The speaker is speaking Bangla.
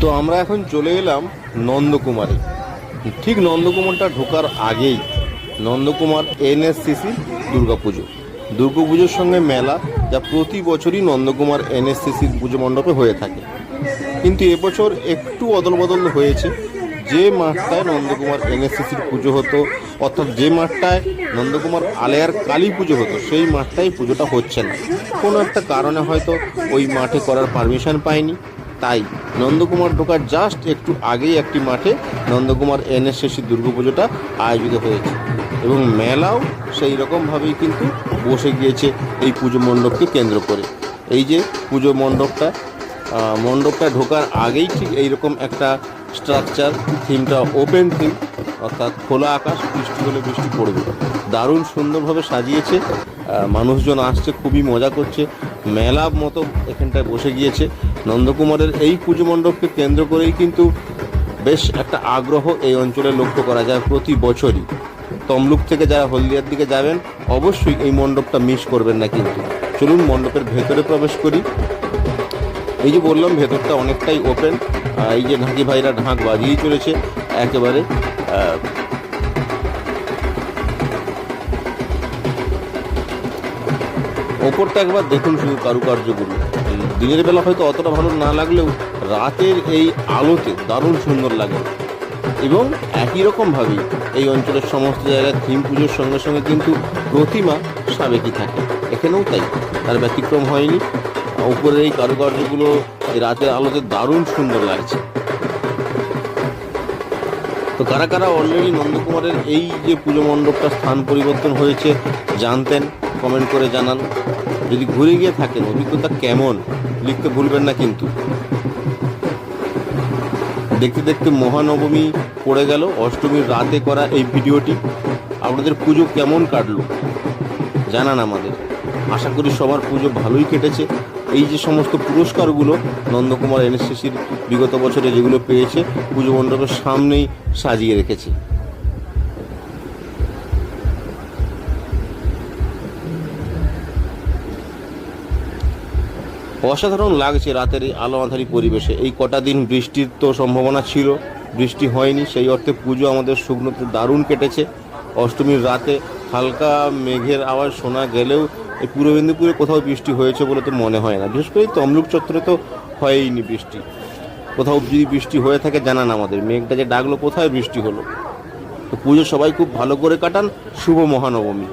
তো আমরা এখন চলে এলাম নন্দকুমারে। ঠিক নন্দকুমারটা ঢোকার আগেই নন্দকুমার এনএসসিসি দুর্গাপুজো। দুর্গাপুজোর সঙ্গে মেলা যা প্রতি বছরই নন্দকুমার এনএসসিসির পুজো মণ্ডপে হয়ে থাকে। কিন্তু এবছর একটু অদল বদল হয়েছে। যে মাঠটায় নন্দকুমার এনএসসিসির পুজো হতো, অর্থাৎ যে মাঠটায় নন্দকুমার আলেয়ার কালী পুজো হতো, সেই মাঠটাই পুজোটা হচ্ছে না। কোনো একটা কারণে হয়তো ওই মাঠে করার পারমিশন পায়নি। তাই নন্দকুমার ঢোকার জাস্ট একটু আগেই একটি মাঠে নন্দকুমার এনএসএসি দুর্গাপুজোটা আয়োজিত হয়েছে। এবং মেলাও সেই রকমভাবেই কিন্তু বসে গিয়েছে এই পুজো মণ্ডপকে কেন্দ্র করে। এই যে পুজো মণ্ডপটা মণ্ডপটা ঢোকার আগেই ঠিক এইরকম একটা স্ট্রাকচার থিমটা ওপেন থিম অর্থাৎ খোলা আকাশ, বৃষ্টি হলে বৃষ্টি পড়বে। দারুণ সুন্দরভাবে সাজিয়েছে মানুষজন আসছে, খুবই মজা করছে। মেলা মতো এখানটায় বসে গিয়েছে। নন্দকুমারের এই পুজো মণ্ডপকে কেন্দ্র করেই কিন্তু বেশ একটা আগ্রহ এই অঞ্চলে লক্ষ্য করা যায় প্রতি বছরই। তমলুক থেকে যারা হলদিয়ার দিকে যাবেন, অবশ্যই এই মণ্ডপটা মিস করবেন না কিন্তু। চলুন মণ্ডপের ভেতরে প্রবেশ করি। এই যে বললাম, ভেতরটা অনেকটাই ওপেন এই যে ঢাকি ভাইরা ঢাক বাজিয়েই চলেছে, একেবারে ওপরটা একবার দেখুন শুধু কারুকার্যগুলো। দিনের বেলা হয়তো অতটা ভালো না লাগলেও রাতের এই আলোতে দারুণ সুন্দর লাগে। এবং একই রকমভাবেই এই অঞ্চলের সমস্ত জায়গায় থিম পুজোর সঙ্গে সঙ্গে কিন্তু প্রতিমা সাবেকি থাকে। এখানেও তাই, তার ব্যতিক্রম হয়নি। উপরের এই কারুকার্যগুলো এই রাতের আলোতে দারুণ সুন্দর লাগছে। তো কারা কারা অলরেডি নন্দকুমারের এই যে পুজো মণ্ডপটা স্থান পরিবর্তন হয়েছে জানতেন কমেন্ট করে জানান। যদি ঘুরে গিয়ে থাকেন, অভিজ্ঞতা কেমন? লিখতে ভুলবেন না কিন্তু। দেখতে দেখতে মহানবমী পড়ে গেল। অষ্টমীর রাতে করা এই ভিডিওটি। আপনাদের পুজো কেমন কাটলো? জানান আমাদের। আশা করি সবার পুজো ভালোই কেটেছে। এই যে সমস্ত পুরস্কারগুলো নন্দকুমার এনএসসিসির বিগত বছরে যেগুলো পেয়েছে, পুজো মণ্ডপের সামনেই সাজিয়ে রেখেছে। অসাধারণ লাগছে রাতের এই আলো আঁধারি পরিবেশে। এই কটা দিন বৃষ্টির তো সম্ভাবনা ছিল, বৃষ্টি হয়নি, সেই অর্থে পুজো আমাদের শুকনোতে দারুণ কেটেছে। অষ্টমীর রাতে হালকা মেঘের আওয়াজ শোনা গেলেও এই পূর্ব মেদিনীপুরে কোথাও বৃষ্টি হয়েছে বলে তো মনে হয় না। বিশেষ করে তমলুক চত্বরে তো হয়ইনি বৃষ্টি। কোথাও যদি বৃষ্টি হয়ে থাকে জানান আমাদের। মেঘটা যে ডাকলো, কোথায় বৃষ্টি হলো? তো পুজো সবাই খুব ভালো করে কাটান। শুভ মহানবমী।